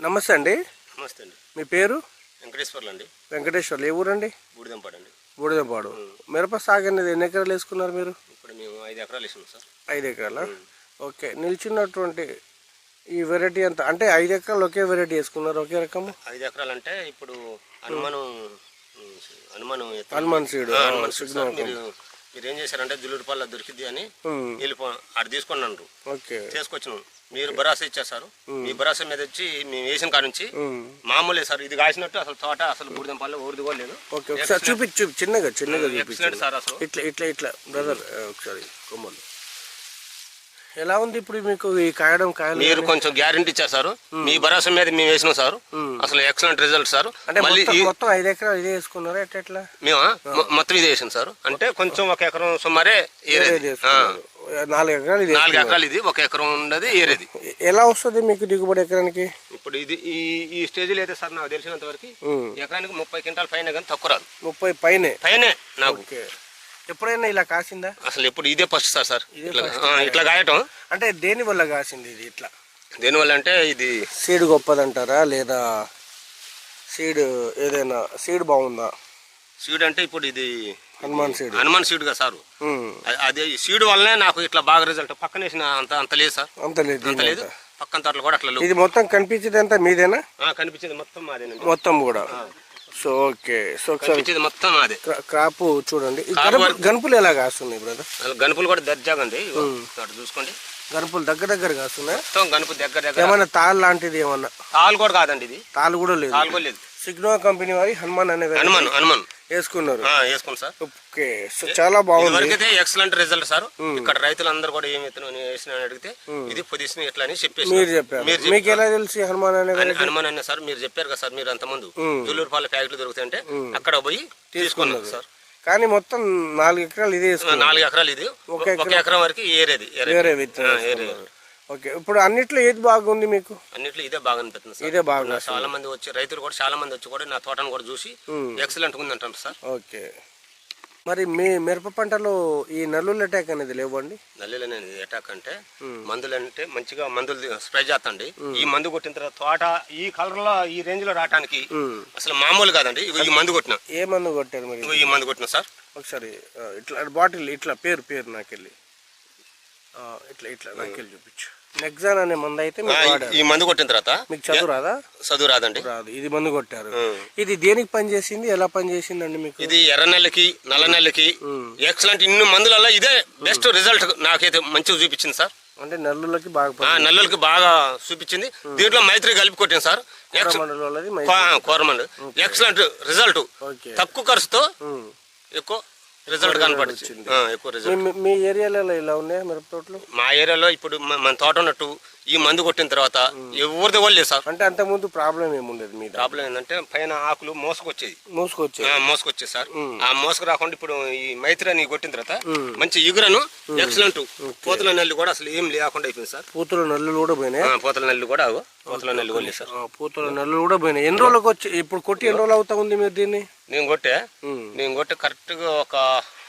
నమస్తే అండి. నమస్తే అండి. మీ పేరు? వెంకటేశ్వర్లు అండి వెంకటేశ్వర్లు. ఏ ఊరండి? బూడిదంపాడు బూడిదపాడు. మిరప సాగు అనేది ఎన్ని ఎకరాలు వేసుకున్నారు మీరు? ఇప్పుడు మేము ఐదు ఎకరాలు వేసాం సార్. ఐదు ఎకరాల? ఓకే. నిల్చున్నటువంటి ఈ వెరైటీ అంతా అంటే ఐదు ఎకరాలు ఒకే వెరైటీ వేసుకున్నారు ఒకే రకము? ఐదు ఎకరాలు అంటే ఇప్పుడు అనుమానం అనుమానం హనుమాన్ సీడ్. అనుమానం. మీరు ఏం చేశారంటే జులుడిపల్ల దొరికిద్ది అని వెళ్ళిపో ఆడ తీసుకున్నాను ఓకే. తీసుకొచ్చినాం. మీరు భరోసా ఇచ్చేసారు మీ భరోసా మీద వచ్చి మేము వేసిన కాడ నుంచి. మామూలే సార్ ఇది కాసినట్టు అసలు తోట అసలు బూడిదంపల్లి ఊరిది కూడా లేదు. చూపి చూపి చిన్నగా చిన్నగా సార్ అసలు. ఇట్లా ఇట్లా ఇట్లా. బ్రదర్ ఒకసారి కొమ్మలు. ఎలా ఉంది ఇప్పుడు మీకు ఈ కాయడం కాయలు మీరు కొంచెం గ్యారంటీ ఇచ్చారు మీ భరోసా మీద మేము వేసినాం సార్. అసలు ఎక్సలెంట్ రిజల్ట్ సార్. అంటే మళ్ళీ మొత్తం ఐదు ఎకరాలు ఇదే వేసుకున్నారా? ఎట్లా? మేము? మొత్తం ఇది వేసాం సార్. అంటే కొంచెం ఒక ఎకరం సుమారే ఏరేది. నాలుగు ఎకరాలు ఇది నాలుగు ఎకరాలు ఇది ఒక ఎకరం ఉన్నది ఏరేది ఎలా వస్తుంది మీకు దిగుబడి ఎకరానికి? ఇప్పుడు ఇది ఈ ఈ స్టేజ్లో అయితే సార్ నాకు తెలిసినంత వరకు. ఎకరానికి ముప్పై క్వింటాల్ పైన కానీ తక్కువ రాదు. ముప్పై పైనే? పైనే నాకు. ఎప్పుడైనా ఇలా కాసిందా? అసలు ఎప్పుడు ఇదే ఫస్ట్ సార్ సార్. ఇట్లా గాయటం అంటే దేని వల్ల కాసింది ఇది ఇట్లా? దేనివల్ల అంటే ఇది సీడ్ గొప్పదంటారా లేదా సీడ్ ఏదైనా సీడ్ బాగుందా? సీడ్ అంటే ఇప్పుడు ఇది హనుమాన్ సీడ్. హనుమాన్ సీడ్ కదా సార్. అదే సీడ్ వల్లనే నాకు ఇట్లా బాగా రిజల్ట్ పక్కన వేసిన అంత అంత లేదు సార్. అంత లేదు అంత లేదు. పక్కన తోటలు కూడా అట్లా ఇది మొత్తం కనిపించేది అంతా మీదేనా? కనిపించేది మొత్తం మాదేనండి. మొత్తం కూడా. So okay. సో ఒకసారి మొత్తం క్రా- క్రాప్ చూడండి. గనుపులు ఎలా కాస్తున్నాయి బ్రదర్? గనుపులు కూడా దర్జాగండి. చూసుకోండి. గనుపులు దగ్గర దగ్గర కాస్తున్నాయి? మొత్తం గనుపు దగ్గర దగ్గర. ఏమైనా తాళ్ళు లాంటిది ఏమన్నా? తాళ్ళు కూడా కాదండి ఇది. తాళ్ళు కూడా లేదు. తాళ్ళు కూడా లేదు. సిగ్నో కంపెనీ వారి హనుమాన్ అనే variety హనుమాన్ హనుమాన్. వేసుకున్నారు. సార్. ఓకే సో చాలా బాగుంది. Excellent result sir. ఇక్కడ రైతులందరూ కూడా ఏం విత్తనం వేసిన అడిగితే ఇది పొజిషన్ ఇట్లా అని చెప్పేసి మీరు చెప్పారు. మీకు ఎలా తెలిసి హనుమాన్ అనే హనుమాన్ అన్న సార్ మీరు చెప్పారు కదా సార్ మీరు అంతమంది జూలూరు పాల ఫ్యాక్టరీ దొరుకుతాయంటే అక్కడ పోయి తీసుకున్నాను సార్. కానీ మొత్తం నాలుగు ఎకరాలు ఇదే నాలుగు ఎకరాలు ఇది. ఒక ఎకరం. వరకు ఏరేది. వేరే విత్తనం ఓకే ఇప్పుడు అన్నిట్లో ఏది బాగుంది మీకు? అన్నిట్లో ఇదే బాగా అనిపిస్తుంది సార్. ఇదే బాగా చాలా మంది వచ్చి రైతులు కూడా చాలా మంది వచ్చి కూడా నా తోటను కూడా చూసి ఎక్సలెంట్ ఉంది అంటారు సార్. ఓకే. మరి మీ మిరప పంటలో ఈ నల్లుల అటాక్ అనేది లేవండి? నల్లిలోనేది అటాక్ అంటే మందులు అంటే మంచిగా మందులు స్ప్రే చేస్తండి. ఈ మందు కొట్టిన తర్వాత తోట ఈ కలర్లో ఈ రేంజ్లో రావడానికి అసలు మామూలు కాదండి. ఈ మందు కొట్టిన. ఏ మందు కొట్టారు మరి? ఈ మందు కొట్టిన సార్. ఒకసారి ఇట్లా బాటిల్ ఇట్లా పేరు పేరు నాకెళ్ళి. ఇట్లా ఇట్లా నాకెళ్ళి చూపించు. నెక్సాన్ అనే మందు అయితే ఆ, ఈ- మందు కొట్టిన తర్వాత? మీకు చదువు రాదా? చదువు రాదండి. రాదు. ఇది మందు కొట్టారు. ఉం. ఇది దేనికి పనిచేసింది? ఎలా పనిచేసిందండి మీకు? ఇది ఎర్ర నెలకి నల్ల నెలకి ఎక్సలెంట్ ఇన్ని మందులలో ఇదే బెస్ట్ రిజల్ట్ నాకైతే మంచిగా చూపించింది సార్. అంటే నల్లులకి బాగా ఆ నల్లులకి బాగా చూపించింది. దీంట్లో మైత్రి కలిపి కొట్టింది సార్. ఎక్స్- మండలి వాళ్ళది మై- కో- కోరమండు ఎక్సలెంట్ రిజల్ట్ ఓకే తక్కువ ఖర్చుతో. ఎక్కువ రిజల్ట్ కనపడింది. ఆ, ఎక్కువ రిజల్ట్ మీ- ఏరియాలో ఇలా ఉన్నాయా మిరప తోటలు? మా ఏరియాలో ఇప్పుడు మన తోట ఉన్నట్టు ఈ మందు కొట్టిన తర్వాత ఎవరిది కూడా లేదు సార్. అంటే అంతకుముందు ప్రాబ్లం ఏముండేది మీద ప్రాబ్లం ఏంటంటే పైన ఆకులు మోసుకొచ్చేది. మూసుకొచ్చే ఆ, మోసుకొచ్చేది సార్. ఆ మోసుకు రాకుండా ఇప్పుడు ఈ మైత్రి అని కొట్టిన తర్వాత మంచి ఇగురను ఎక్సలెంట్. పూతల నెల్లు కూడా అసలు ఏం లేకుండా అయిపోయింది సార్. పూతల నల్లులు కూడా పోయినాయి. పూతల నెల్లు కూడా పూతల నెల్లు కూడా సార్. పూతల నల్లులు కూడా పోయినాయి. ఎన్ని రోజులకు వచ్చి ఇప్పుడు కొట్టి ఎన్ని రోజులు అవుతా ఉంది మీరు దీన్ని? నేను కొట్టే. నేను కొట్టే కరెక్ట్గా ఒక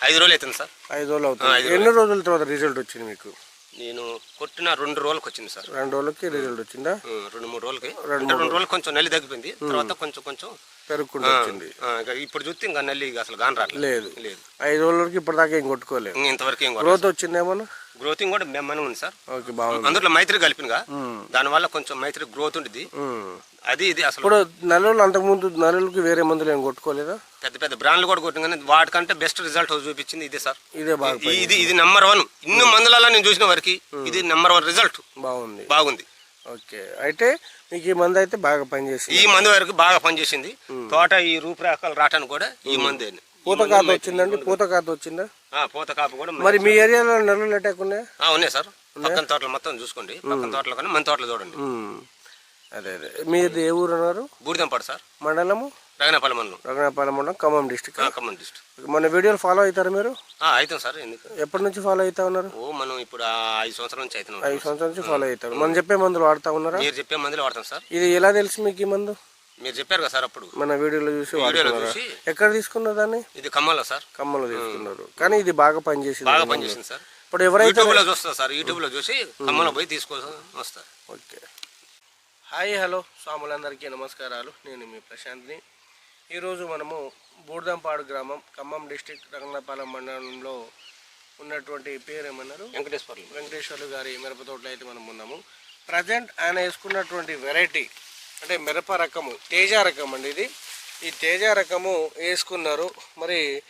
ఐదు రోజులు అవుతుంది సార్. ఐదు రోజులు అవుతుంది. ఎన్ని రోజుల తర్వాత రిజల్ట్ వచ్చింది మీకు? నేను కొట్టిన రెండు రోజులకు వచ్చింది సార్. రెండు రోజులకి రిజల్ట్ వచ్చిందా? రెండు మూడు రోజులకి. అంటే రెండు రోజులు. కొంచెం నెల్లి తగ్గిపోయింది. తర్వాత కొంచెం కొంచెం పెరుగుకుంటూ వచ్చింది. ఇప్పుడు చూస్తే ఇంకా నల్లి అసలు గాని రాలేదు లేదు. ఐదు రోజులకి ఇప్పటిదాకా ఏం కొట్టుకోలేదు. ఇంతవరకు ఏం గ్రోత్ వచ్చిందేమన్నా గ్రోతింగ్ కూడా మెమ్మనం ఉంది సార్. ఓకే బాగుంది. అందులో మైత్రి కలిపినగా దానివల్ల కొంచెం మైత్రి గ్రోత్ ఉంటుంది. అది ఇది అసలు ఇప్పుడు నల్లులు అంతకుముందు నల్లులకి వేరే మందులు ఏం కొట్టుకోలేదా? పెద్ద పెద్ద బ్రాండ్లు కూడా కొట్టిన కానీ వాటికంటే బెస్ట్ రిజల్ట్ చూపించింది ఇదే సార్. ఇదే బాగా ఇది ఇది నెంబర్ వన్ ఇన్ని మందులలో నేను చూసిన వరకు ఇది నెంబర్ వన్ రిజల్ట్ బాగుంది. బాగుంది. ఓకే అయితే మీకు ఈ మందు అయితే బాగా పనిచేసింది. ఈ మందు వరకు బాగా పనిచేసింది. తోట ఈ రూపురేఖలు రావటానికి కూడా ఈ మందే. పూత కాత వచ్చిందండి? పూత కాత వచ్చిందా? పూత కాపు కూడా మరి మీ ఏరియాలో నల్లులు అటాక్ ఉన్నాయా? సార్. పక్కన తోటలు మొత్తం చూసుకోండి. పక్కన తోటలు కానీ మన తోటలు చూడండి. అదే అదే. మీది ఏ ఊరు అన్నారు? బూడిదంపాడు సార్. మండలము? రగనపల్లి మండలం. రఘునాపాలెం మండలం ఖమ్మం డిస్టిక్ ఖమ్మం డిస్ట్రిక్ట్ మన వీడియోలు ఫాలో అవుతారా మీరు? అవుతాం సార్ ఎందుకు? ఎప్పటి నుంచి ఫాలో అవుతా ఉన్నారు? ఓ మనం ఇప్పుడు ఐదు సంవత్సరాల నుంచి అవుతున్నాం. ఐదు సంవత్సరాల నుంచి ఫాలో అవుతారు. మనం చెప్పే మందులు వాడుతా ఉన్నారా? మీరు చెప్పే మందులు వాడతాం సార్. ఇది ఎలా తెలుసు మీకు ఈ మందు? మీరు చెప్పారు కదా సార్ అప్పుడు. మన వీడియోలో చూసి వీడియోలో చూసి. ఎక్కడ తీసుకున్నారు దాన్ని? ఇది ఖమ్మంలో సార్. ఖమ్మంలో తీసుకున్నారు. కానీ ఇది బాగా పనిచేసింది బాగా పనిచేసింది సార్. ఇప్పుడు ఎవరైతే యూట్యూబ్లో చూస్తా సార్ యూట్యూబ్లో చూసి ఖమ్మంలో పోయి తీసుకో వస్తా ఓకే. Hi hello. స్వాములందరికీ నమస్కారాలు. నేను మీ ప్రశాంత్ని. ఈరోజు మనము బూర్దంపాడు గ్రామం ఖమ్మం డిస్టిక్ రంగనాపాలెం మండలంలో ఉన్నటువంటి పేరు ఏమన్నారు వెంకటేశ్వర్లు. వెంకటేశ్వర్లు గారి మిరప తోటలో అయితే మనం ఉన్నాము. ప్రజెంట్ ఆయన వేసుకున్నటువంటి వెరైటీ అంటే మిరప రకము తేజ రకం అండి ఇది. ఈ తేజ రకము వేసుకున్నారు. మరి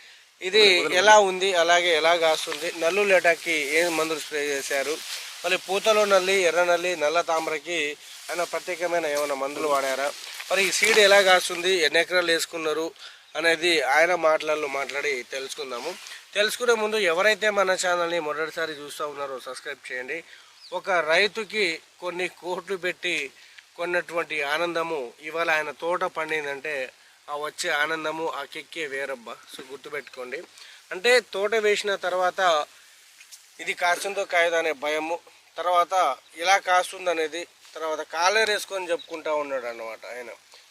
ఇది ఎలా ఉంది? అలాగే ఎలా కాస్తుంది? నల్లు లేటాకి ఏం మందులు స్ప్రే చేశారు? మళ్ళీ పూతలో నల్లి ఎర్ర నల్లి నల్ల తామరకి ఆయన ప్రత్యేకమైన ఏమైనా మందులు వాడారా? మరి ఈ సీడ్ ఎలా కాస్తుంది? ఎన్ని ఎకరాలు వేసుకున్నారు? అనేది ఆయన మాటలలో మాట్లాడి తెలుసుకుందాము. తెలుసుకునే ముందు ఎవరైతే మన ఛానల్ని మొదటిసారి చూస్తూ ఉన్నారో సబ్స్క్రైబ్ చేయండి. ఒక రైతుకి కొన్ని కోట్లు పెట్టి కొన్నటువంటి ఆనందము ఇవాళ ఆయన తోట పండిందంటే ఆ వచ్చే ఆనందము ఆ కిక్కే వేరబ్బా. సో గుర్తుపెట్టుకోండి. అంటే తోట వేసిన తర్వాత ఇది కాస్తుందో కాయదో అనే భయము. తర్వాత ఇలా కాస్తుంది అనేది తర్వాత కాలర్ వేసుకొని చెప్పుకుంటా ఉన్నాడు అన్నమాట ఆయన.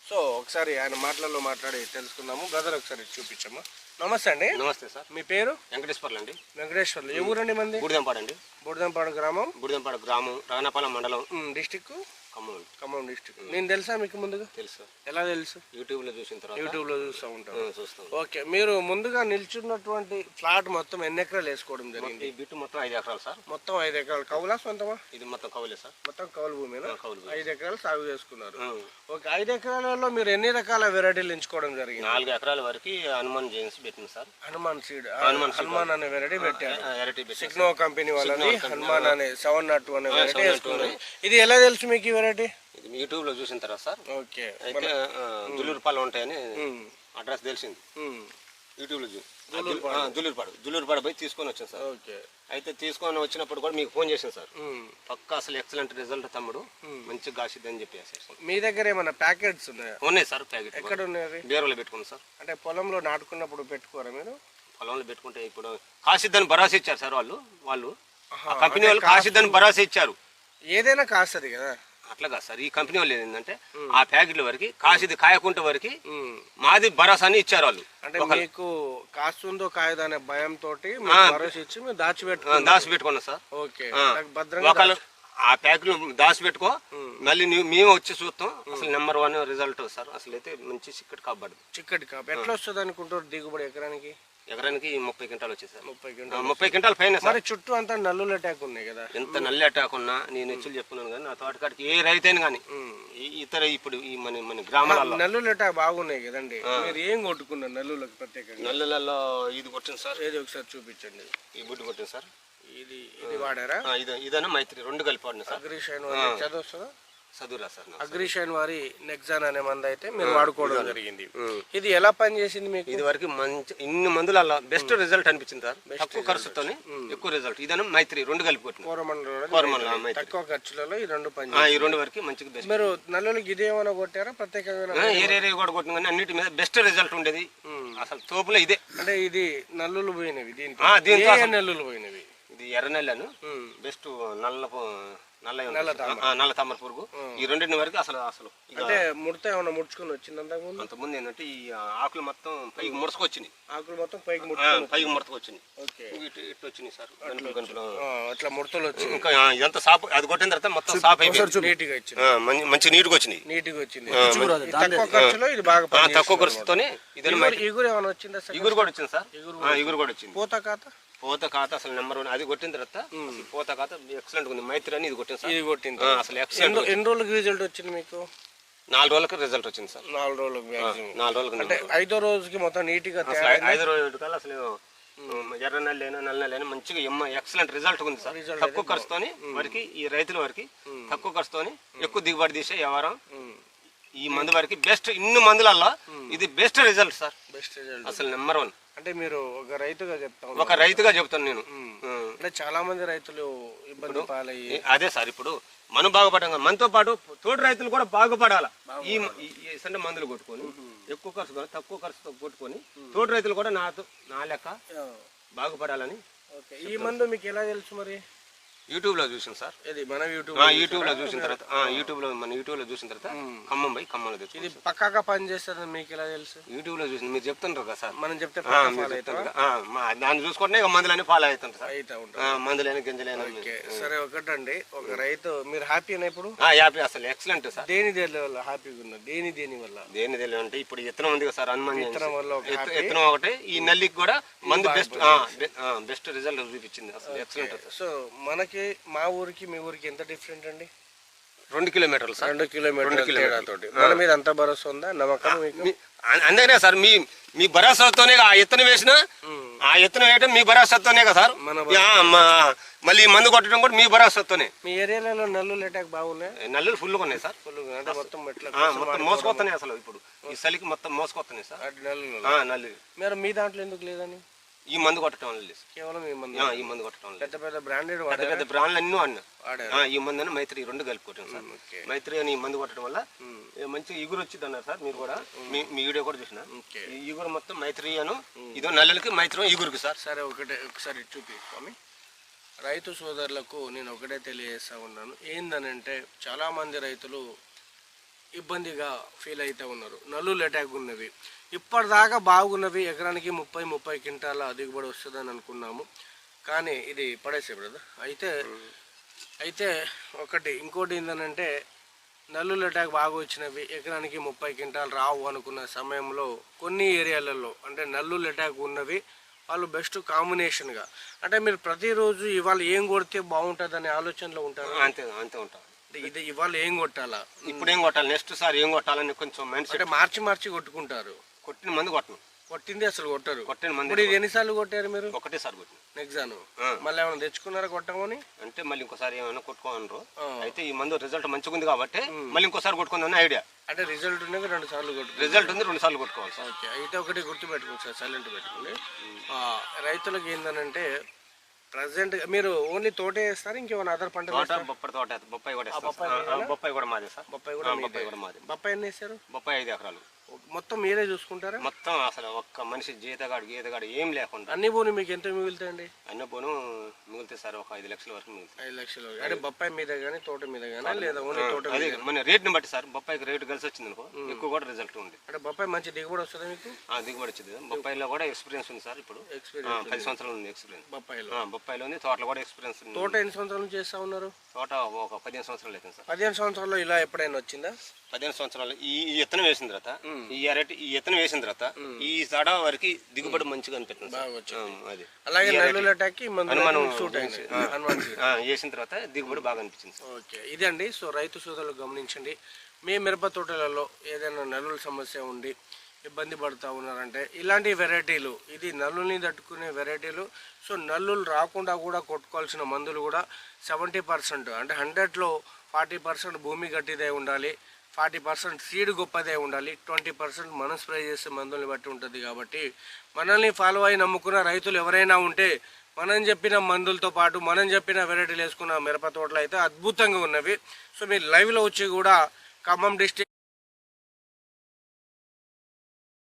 సో ఒకసారి ఆయన మాటలలో మాట్లాడి తెలుసుకుందాము. బ్రదర్ ఒకసారి చూపించమ్మా. నమస్తే అండి. నమస్తే సార్. మీ పేరు? వెంకటేశ్వర్లు అండి. వెంకటేశ్వర్లు. ఏ ఊరండి మంది? బూడిదంపాడు అండి. బుడదంపాడు గ్రామం? బూడిదంపాడు గ్రామం రాణాపాలెం మండలం. డిస్టిక్ ఖమ్మం ఖమ్మం డిస్టిక్ నేను తెలుసా మీకు ముందుగా? తెలుసు. ఎలా తెలుసు? యూట్యూబ్లో చూసిన తర్వాత? యూట్యూబ్లో చూస్తూ ఉంటాను. ఆ, చూస్తాం ఓకే మీరు ముందుగా నిల్చున్నటువంటి ఫ్లాట్ మొత్తం ఎన్ని ఎకరాలు వేసుకోవడం జరిగింది? ఈ బిట్టు మొత్తం ఐదు ఎకరాలు సార్. మొత్తం ఐదు ఎకరాలు. కౌలా సొంతమా? ఇది మొత్తం కవలే సార్. మొత్తం కౌలు భూమినా? కౌలు భూమి. ఐదు ఎకరాలు సాగు చేసుకున్నారు. ఓకే ఐదు ఎకరాలలో మీరు ఎన్ని రకాల వెరైటీలు ఎంచుకోవడం జరిగింది? నాలుగు ఎకరాల వరకు హనుమాన్ జెయిన్స్ పెట్టింది సార్. హనుమాన్ సీడ్ హనుమాన్. హనుమాన్ అనే వెరైటీ పెట్టారు. పెట్టి సిగ్నో కంపెనీ వాళ్ళది హనుమాన్ అనే సెవెన్ నాట్ అనే వెరైటీ 702 వేసుకున్నారు. ఇది ఎలా తెలుసు మీకు వెరైటీ ఇది యూట్యూబ్లో చూసిన తర్వాత సార్. ఓకే. అయితే జుల్లూరుపాలు ఉంటాయని అడ్రస్ తెలిసింది. ఉమ్. యూట్యూబ్లో చూసి జుల్లూరుపాడు జుల్లూరుపాడు పోయి తీసుకొని వచ్చాను సార్. ఓకే. అయితే తీసుకొని వచ్చినప్పుడు కూడా మీకు ఫోన్ చేశాను సార్. పక్క అసలు ఎక్సలెంట్ రిజల్ట్ తమ్ముడు. మంచి కాసిద్దని చెప్పేసి మీ దగ్గర ఏమైనా ప్యాకెట్స్ ఉన్నాయా? ఉన్నాయి సార్ ప్యాకెట్ ఎక్కడ ఉన్నాయి బీరువాలో పెట్టుకున్నాం సార్. అంటే పొలంలో నాటుకున్నప్పుడు పెట్టుకోరా మీరు? పొలంలో పెట్టుకుంటే ఇప్పుడు కాసిద్దని భరోసా ఇచ్చారు సార్ వాళ్ళు వాళ్ళు. కంపెనీ వాళ్ళు కాసిద్దని భరోసా ఇచ్చారు. ఏదైనా కాస్తుంది కదా. అట్లా కాదు సార్. ఈ కంపెనీ వాళ్ళు ఏంటంటే ఆ ప్యాకెట్ల వరకు కాసిది కాయకుంట వరకు. మాది భరోసాని ఇచ్చారు వాళ్ళు. అంటే మీకు కాస్తుందో కాయదో అనే భయంతో భరోసా ఇచ్చి మీరు ఆ, దాచిపెట్టుకున్నారు. దాచి పెట్టుకున్నాం సార్. ఓకే. భద్రంగా ఆ ప్యాకెట్లు దాచి పెట్టుకో మళ్ళీ మేము వచ్చి చూస్తాం. అసలు నెంబర్ వన్ రిజల్ట్ సార్. అసలు అయితే మంచి చిక్కటి కాబడి చిక్కటి కాపు. ఎట్లా వస్తుంది అనుకుంటారు దిగుబడి ఎకరానికి? ఎకరానికి ముప్పై క్వింటాలు వచ్చేది సార్. ముప్పై క్వింటాల్ ముప్పై క్వింటాల్ పైన సార్. మరి చుట్టూ అంతా నల్లులు అటాక్ ఉన్నాయి కదా. ఎంత నల్లి అటాక్ ఉన్నా నేను హెచ్చులు చెప్పుకున్నాను కానీ నా తోటకాడికి ఏ రైతైనా కానీ ఇతర ఇప్పుడు ఈ మన మన గ్రామాలలో. నల్లులు అటాక్ బాగున్నాయి కదండి. మీరు ఏం కొట్టుకున్నారు నల్లులకు ప్రత్యేకంగా? నల్లులలో ఇది కొట్టింది సార్. ఏది ఒకసారి చూపించండి. ఈ బుడ్డు కొట్టింది సార్. ఇది ఇది వాడారా? ఇది ఇదన్నా మైత్రి రెండు కలిపి వాడిన సార్. చదవస్తుందా చదువురా సార్ నాకు. అగ్రిషైన్ వారి నెక్సాన్ అనే మంది అయితే మీరు వాడుకోవడం జరిగింది. ఇది ఎలా పనిచేసింది మీకు? ఇది వరకు మంచి ఇన్ని మందులలో బెస్ట్ రిజల్ట్ అనిపించింది సార్. తక్కువ ఖర్చుతోని ఎక్కువ రిజల్ట్. ఇదన్నా మైత్రి రెండు కలిపి. తక్కువ ఖర్చులలో ఈ రెండు పని ఈ రెండు వరకు మంచిగా మీరు నల్లులకి ఇదేమైనా కొట్టారా? ప్రత్యేకంగా ఏరియా కూడా కొట్టిన కానీ అన్నిటి మీద బెస్ట్ రిజల్ట్ ఉండేది. అసలు తోపులో ఇదే. అంటే ఇది నల్లులు పోయినవి అసలు- నల్లులు పోయినవి? ఇది ఎర్ర నెల్లను ఉమ్. బెస్ట్ నల్ల నల్ల తామర. పురుగు. ఈ రెండింటి వరకు అసలు అసలు. అంటే ముడత ఏమైనా ముడుచుకొని వచ్చింది అంతకుముందు అంతకుముందు ఏంటంటే ఈ ఆకులు మొత్తం పైకి ముడసుకొచ్చినాయి ఆకులు మొత్తం పైకి పైకి ముడతకొచ్చినాయి ఓకే. ఇటు ఇటు వచ్చినాయి సార్. గంటలు గంటలు. అట్లా ముడతలు వచ్చి ఇంకా ఇదంతా సాపు అది కొట్టిన తర్వాత మొత్తం సాప్ అయిపోయింది. నీట్గా వచ్చింది. మంచి మంచి నీట్గా వచ్చినాయి. నీట్గా వచ్చింది. తక్కువ ఖర్చులో ఇది బాగా తక్కువ ఖర్చుతోనే ఇదే ఇగురు- ఇగురు ఏమైనా వచ్చిందా సార్? ఇగురు కూడా వచ్చింది సార్. ఆ, ఇగురు కూడా వచ్చింది. పోతా కాత పోత ఖాతా అసలు నెంబర్ వన్ అది కొట్టిన తర్వాత పోత ఖాతా ఎక్సలెంట్ ఉంది. మైత్రి అని ఇది కొట్టింది ఇది కొట్టింది. అసలు ఎక్సలెంట్ ఎన్ని రోజులకి రిజల్ట్ వచ్చింది మీకు? నాలుగు రోజులకు రిజల్ట్ వచ్చింది సార్. నాలుగు రోజులకు నాలుగు రోజులకు అంటే ఐదో రోజుకి మొత్తం నీట్గా అసలు ఐ- ఐదు రోజుల కల్లా అసలు ఎర్ర నెలలైనా నల్ల నెలలైనా మంచిగా ఎమ్మ ఎక్సలెంట్ రిజల్ట్ ఉంది సార్. తక్కువ ఖర్చుతోని వరకు ఈ రైతుల వరకు తక్కువ ఖర్చుతోని ఎక్కువ దిగుబడి తీసే వ్యవహారం ఈ మందు వరకు బెస్ట్ ఇన్ని మందులల్లో ఇది best result sir. Best result అసలు నెంబర్ వన్ అంటే మీరు ఒక రైతుగా చెప్తా. ఒక రైతుగా చెప్తాను నేను. అంటే చాలా మంది రైతులు ఇబ్బంది పాలయ్యి అదే సార్ ఇప్పుడు మనం బాగుపడడం కాదు, మనతో పాటు తోటి రైతులు కూడా బాగుపడాలా. ఈ సండే మందులు కొట్టుకొని ఎక్కువ ఖర్చు తక్కువ ఖర్చుతో కొట్టుకొని తోటి రైతులు కూడా నాతో నా లెక్క బాగుపడాలని ఓకే. ఈ మందు మీకు ఎలా తెలుసు మరి? యూట్యూబ్లో చూసాను సార్. ఇది మన యూట్యూబ్ యూట్యూబ్లో చూసిన తర్వాత యూట్యూబ్లో మన యూట్యూబ్లో చూసిన తర్వాత ఖమ్మం పోయి ఖమ్మంలో ఇది తెచ్చుకున్నాను పక్కాగా పని చేస్తుందని మీకు ఎలా తెలుసు? యూట్యూబ్లో చూసిన మీరు చెప్తుంటారు కదా సార్. మనం చెప్తే దాన్ని చూసుకుంటే ఇక మందులని ఫాలో అవుతుంటారు సార్. అవుతా ఉంటాం ఆ, మందులని గింజలైన సరే ఒకటండి. ఒక రైతు మీరు హ్యాపీ అయినా ఇప్పుడు? యాభై అసలు ఎక్సలెంట్ సార్. దేని దేని వల్ల హ్యాపీగా ఉన్నారు? దేని దేని వల్ల? దేని తెలియదు అంటే ఇప్పుడు ఇత్తనం ఉంది కదా సార్ హనుమాన్. విత్తనం వల్ల. ఇత్తనం ఒకటి ఈ నల్లికి కూడా మందు బెస్ట్ బెస్ట్ రిజల్ట్ చూపించింది అసలు ఎక్సలెంట్ సో మనకి మా ఊరికి మీ ఊరికి ఎంత డిఫరెంట్ అండి? రెండు కిలోమీటర్లు సార్. రెండు కిలోమీటర్ల కిలోమీటర్లు. తేడాతోటి. మన మీద అంత భరోసా ఉందా? నమ్మకం మీకు? మీ- అ- అందుకనే సార్? మీ మీ భరోసాతోనే ఆ ఎత్తున వేసిన? ఆ ఎత్తున వేయడం మీ భరోసాతోనే కదా సార్? మన యా, మా- మళ్ళీ ఈ మందు కొట్టడం కూడా మీ భరోసాతోనే. మీ ఏరియాలలో నల్లు అటాక్ బాగున్నాయి? నల్లులు ఫుల్గా ఉన్నాయి సార్. ఫుల్ అంటే మొత్తం ఎట్లా ఆ, మొత్తం మోసుకొస్తున్నాయి అసలు ఇప్పుడు. ఈ చలికి మొత్తం మోసుకొస్తున్నాయి సార్. అటు నల్లు ఆ, నల్లు మీరు మీ దాంట్లో ఎందుకు లేదని? ఈ మందు కొట్టడం వల్ల లేదు. కేవలం ఈ మంది ఈ మందు కొట్టడం వల్ల. పెద్ద పెద్ద బ్రాండెడ్ పెద్ద పెద్ద బ్రాండ్లు అన్నీ వాడినా. ఈ మందు మైత్రి ఈ రెండు కలుపుకోవటం సార్. ఓకే. మైత్రి అని ఈ మందు కొట్టడం వల్ల మంచి ఇగురు వచ్చింది అన్నారు సార్ మీరు కూడా. మీ మీ వీడియో కూడా చూసిన. ఇగురు మొత్తం మైత్రి అను ఇదో నల్లలకి మైత్రి ఇగురుకి సార్. సరే ఒకటే ఒకసారి చూపి స్వామి. రైతు సోదరులకు నేను ఒకటే తెలియజేస్తా ఉన్నాను. ఏందనంటే చాలామంది రైతులు ఇబ్బందిగా ఫీల్ అవుతూ ఉన్నారు. నల్లులు అటాక్ ఉన్నవి. ఇప్పటిదాకా బాగున్నవి. ఎకరానికి ముప్పై ముప్పై క్వింటాల దిగుబడి వస్తుందని అనుకున్నాము. కానీ ఇది పడేసే బ్రదర్ అయితే అయితే ఒకటి ఇంకోటి ఏంటంటే నల్లుల అటాక్ బాగా వచ్చినవి. ఎకరానికి ముప్పై క్వింటాలు రావు అనుకున్న సమయంలో కొన్ని ఏరియాలలో అంటే నల్లుల అటాక్ ఉన్నవి వాళ్ళు బెస్ట్ కాంబినేషన్గా అంటే మీరు ప్రతిరోజు ఇవాళ ఏం కొడితే బాగుంటుంది అనే ఆలోచనలో ఉంటారు? అంతే అంతే ఉంటారు అంటే ఇది ఇవాళ ఏం కొట్టాలా? ఇప్పుడు ఏం కొట్టాలి? నెక్స్ట్ సార్ ఏం కొట్టాలని కొంచెం మైండ్ సెట్ అంటే మార్చి మార్చి కొట్టుకుంటారు. కొట్టిన మందు కొట్టను. కొట్టింది అసలు కొట్టరు. కొట్టిన మంది ఇప్పుడు ఇది ఎన్నిసార్లు కొట్టారు మీరు? ఒకటే సార్ కొట్టిన. ఆ. మళ్ళీ ఏమైనా తెచ్చుకున్నారా కొట్టమని? అంటే మళ్ళీ ఇంకోసారి ఏమైనా కొట్టుకోనరు. అయితే ఈ మందు రిజల్ట్ మంచిగా ఉంది కాబట్టి మళ్ళీ ఇంకోసారి కొట్టుకుందని ఐడియా అంటే రిజల్ట్ ఉన్నది రెండు సార్లు కొట్టు రిజల్ట్ ఉంది రెండు సార్లు కొట్టుకోవాలి ఓకే. అయితే ఒకటి గుర్తు పెట్టుకోండి సార్ సైలెంట్ పెట్టుకోండి. రైతులకు ఏంటనంటే ప్రజెంట్ మీరు ఓన్లీ తోటే వేస్తారు? ఇంకేమైనా అదర్ పంటలు తోట? బొప్పటి తోట బొప్పాయి కూడా బొప్పాయి కూడా మాదే సార్. బొప్పాయి కూడా. బొప్పాయి కూడా మాదే బొప్పాయి ఎన్ని వేస్తారు బొప్పాయి ఐదు ఎకరాలు. మొత్తం మీరే చూసుకుంటారా? మొత్తం అసలు ఒక్క మనిషి జీతగాడు గీతగాడు ఏం లేకుండా. అన్ని పోనీ మీకు ఎంత మిగులుతాయండి? అన్న పోను మిగిలితే సార్ ఒక ఐదు లక్షల వరకు మిగులుతాయి. ఐదు లక్షలు అంటే బొప్పాయి మీద కానీ తోట మీద కానీ లేదా ఓన్లీ తోట అదే మన రేట్ని బట్టి సార్ బొప్పాయికి రేటు కలిసి వచ్చింది అనుకో ఎక్కువ కూడా రిజల్ట్ ఉంది. అంటే బొప్పాయి మంచి దిగుబడి వస్తుందా మీకు? ఆ, దిగుబడి వచ్చింది. బొప్పాయిలో కూడా ఎక్స్పీరియన్స్ ఉంది సార్ ఇప్పుడు. ఎక్స్పీరియన్స్ పది సంవత్సరాలు ఉంది ఎక్స్పీరియన్స్ బొప్పాయిలో. బొప్పాయిలో ఉంది తోటలో కూడా ఎక్స్పీరియన్స్ ఉంది. తోట ఎన్ని సంవత్సరాల చేస్తా ఉన్నారు? తోట ఒక పదిహేను సంవత్సరాలు అవుతుంది సార్. పదిహేను సంవత్సరాల్లో ఇలా ఎప్పుడైనా వచ్చిందా? పదిహేను సంవత్సరాలు. ఈ ఈ ఎత్తనం వేసిన తర్వాత ఈ అరటి ఈ ఎత్తనం వేసిన తర్వాత ఈ తడ వరకు దిగుబడి మంచిగా అనిపిస్తుంది సార్. ఆ, అది. అలాగే నల్లుల అటాక్కి మందు హనుమాను సూట్ అయింది హనుమాన్ సీడ్. ఆ, వేసిన తర్వాత దిగుబడి బాగా అనిపించింది సార్. ఓకే. ఇదండి సో రైతు సోదరులు గమనించండి. మీ మిరప తోటలలో ఏదైనా నల్లుల సమస్య ఉండి ఇబ్బంది పడుతూ ఉన్నారంటే ఇలాంటి వెరైటీలు ఇది నల్లుల్ని తట్టుకునే వెరైటీలు సో నల్లులు రాకుండా కూడా కొట్టుకోవాల్సిన మందులు కూడా సెవెంటీ పర్సెంట్ అంటే హండ్రెడ్లో ఫార్టీ పర్సెంట్ భూమి గట్టిదే ఉండాలి. ఫార్టీ పర్సెంట్ సీడ్ గొప్పదే ఉండాలి. ట్వంటీ పర్సెంట్ మనం స్ప్రే చేసే మందుల్ని బట్టి ఉంటుంది కాబట్టి మనల్ని ఫాలో అయి నమ్ముకున్న రైతులు ఎవరైనా ఉంటే మనం చెప్పిన మందులతో పాటు మనం చెప్పిన వెరైటీలు వేసుకున్న మిరప తోటలు అయితే అద్భుతంగా ఉన్నవి. సో మీరు లైవ్లో వచ్చి కూడా ఖమ్మం డిస్టిక్